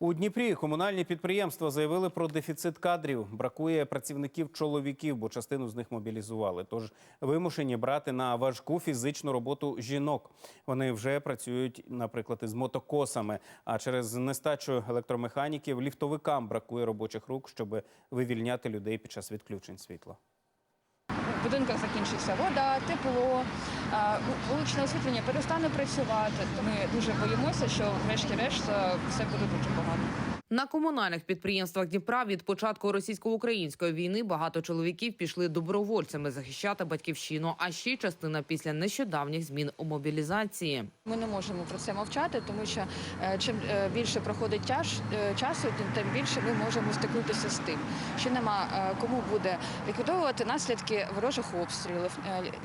У Дніпрі комунальні підприємства заявили про дефіцит кадрів. Бракує працівників чоловіків, бо частину з них мобілізували. Тож вимушені брати на важку фізичну роботу жінок. Вони вже працюють, наприклад, із мотокосами. А через нестачу електромеханіків ліфтовикам бракує робочих рук, щоб вивільняти людей під час відключень світла. В будинках закінчиться вода, тепло, вуличне освітлення перестане працювати. Ми дуже боїмося, що врешті-решт е, все буде дуже погано. На комунальних підприємствах Дніпра від початку російсько-української війни багато чоловіків пішли добровольцями захищати батьківщину. А ще частина після нещодавніх змін у мобілізації. Ми не можемо про це мовчати, тому що е, чим е, більше проходить тяж, е, часу, тим, більше ми можемо стикнутися з тим, що нема кому буде ліквідовувати наслідки ворожих обстрілів,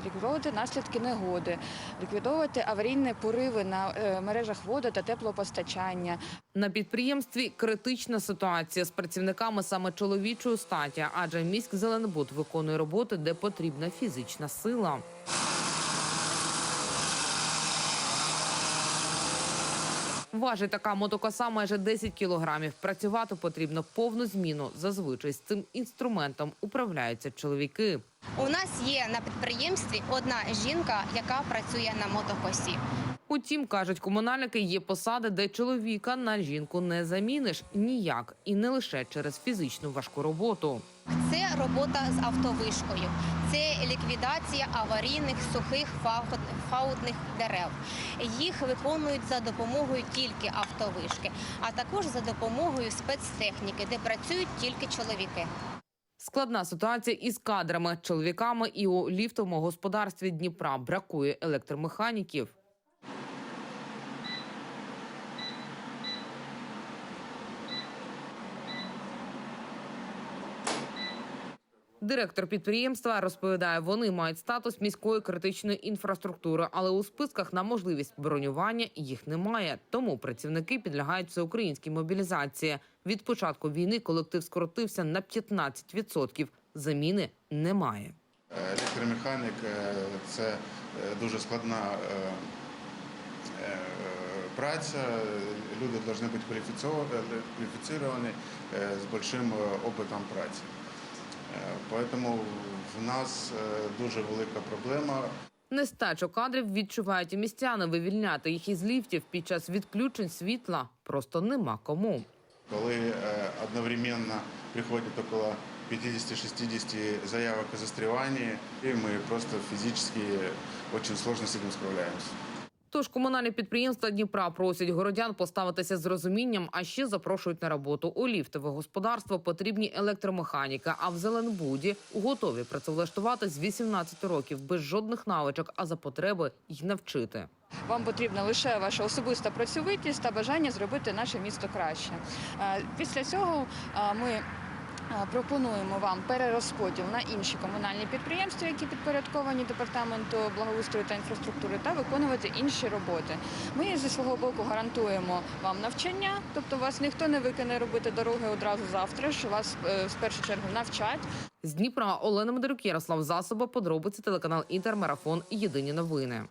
ліквідовувати наслідки негоди, ліквідовувати аварійні пориви на мережах води та теплопостачання. На підприємстві критична ситуація з працівниками саме чоловічої статі, адже міськ Зеленбуд виконує роботи, де потрібна фізична сила. Важить така мотокоса майже 10 кілограмів. Працювати потрібно повну зміну. Зазвичай з цим інструментом управляються чоловіки. У нас є на підприємстві одна жінка, яка працює на мотокосі. Утім, кажуть комунальники, є посади, де чоловіка на жінку не заміниш ніяк, і не лише через фізичну важку роботу. Це робота з автовишкою, це ліквідація аварійних сухих фаутних дерев. Їх виконують за допомогою тільки автовишки, а також за допомогою спецтехніки, де працюють тільки чоловіки. Складна ситуація із кадрами, чоловіками і у ліфтовому господарстві Дніпра бракує електромеханіків. Директор підприємства розповідає, вони мають статус міської критичної інфраструктури, але у списках на можливість бронювання їх немає. Тому працівники підлягають всеукраїнській мобілізації. Від початку війни колектив скоротився на 15%. Заміни немає. Електромеханік е, це е, дуже складна е, е, праця. Люди повинні бути е, з великим опитом праці. Е, Тому в нас е, дуже велика проблема. Нестачу кадрів відчувають і містяни. Вивільняти їх із ліфтів під час відключень світла просто нема кому. Коли е, одновременно приходить около 50-60 заявок о застревании, и мы просто физически очень сложно с этим справляемся. Тож комунальні підприємства Дніпра просять городян поставитися з розумінням, а ще запрошують на роботу у ліфтове господарство потрібні електромеханіка. А в Зеленбуді готові працевлаштувати з 18 років без жодних навичок, а за потреби й навчити. Вам потрібна лише ваша особиста працьовитість та бажання зробити наше місто краще. Е, Після цього е, ми. Пропонуємо вам перерозподіл на інші комунальні підприємства, які підпорядковані департаменту благоустрою та інфраструктури, та виконувати інші роботи. Ми зі свого боку гарантуємо вам навчання, тобто вас ніхто не викине робити дороги одразу завтра. ж вас е, в першу чергу навчать. З Дніпра Олена Медорюк, Ярослав Засоба, подробиці телеканал Інтермарафон. Єдині новини.